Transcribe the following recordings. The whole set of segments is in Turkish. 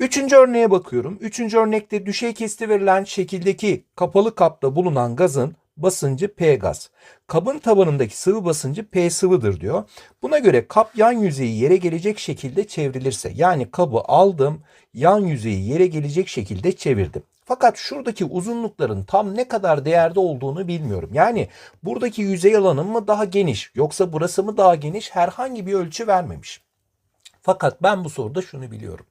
Üçüncü örneğe bakıyorum. Üçüncü örnekte düşey kesti verilen şekildeki kapalı kapta bulunan gazın basıncı P gaz. Kabın tabanındaki sıvı basıncı P sıvıdır diyor. Buna göre kap yan yüzeyi yere gelecek şekilde çevrilirse yani kabı aldım yan yüzeyi yere gelecek şekilde çevirdim. Fakat şuradaki uzunlukların tam ne kadar değerde olduğunu bilmiyorum. Yani buradaki yüzey alanım mı daha geniş yoksa burası mı daha geniş herhangi bir ölçü vermemiş. Fakat ben bu soruda şunu biliyorum.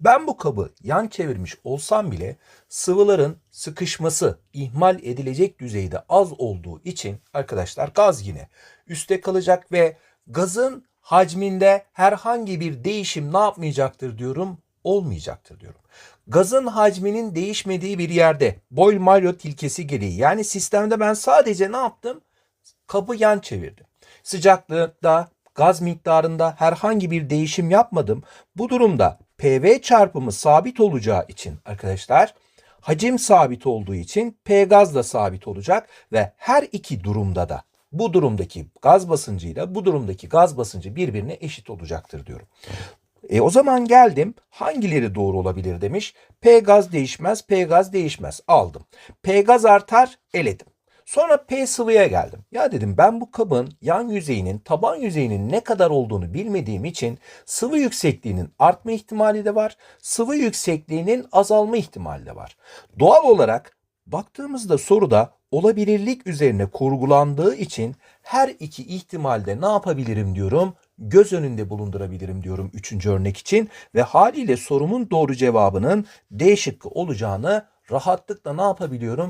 Ben bu kabı yan çevirmiş olsam bile sıvıların sıkışması ihmal edilecek düzeyde az olduğu için arkadaşlar gaz yine üstte kalacak ve gazın hacminde herhangi bir değişim ne yapmayacaktır diyorum? Olmayacaktır diyorum. Gazın hacminin değişmediği bir yerde Boyle-Maillot ilkesi gereği yani sistemde ben sadece ne yaptım? Kabı yan çevirdim. Sıcaklıkta, gaz miktarında herhangi bir değişim yapmadım. Bu durumda PV çarpımı sabit olacağı için arkadaşlar hacim sabit olduğu için P gaz da sabit olacak ve her iki durumda da bu durumdaki gaz basıncıyla bu durumdaki gaz basıncı birbirine eşit olacaktır diyorum. E o zaman geldim hangileri doğru olabilir demiş. P gaz değişmez, P gaz değişmez. Aldım. P gaz artar, eledim. Sonra P sıvıya geldim. Ya dedim ben bu kabın yan yüzeyinin taban yüzeyinin ne kadar olduğunu bilmediğim için sıvı yüksekliğinin artma ihtimali de var. Sıvı yüksekliğinin azalma ihtimali de var. Doğal olarak baktığımızda soruda olabilirlik üzerine kurgulandığı için her iki ihtimalde ne yapabilirim diyorum göz önünde bulundurabilirim diyorum üçüncü örnek için ve haliyle sorumun doğru cevabının D şıkkı olacağını rahatlıkla ne yapabiliyorum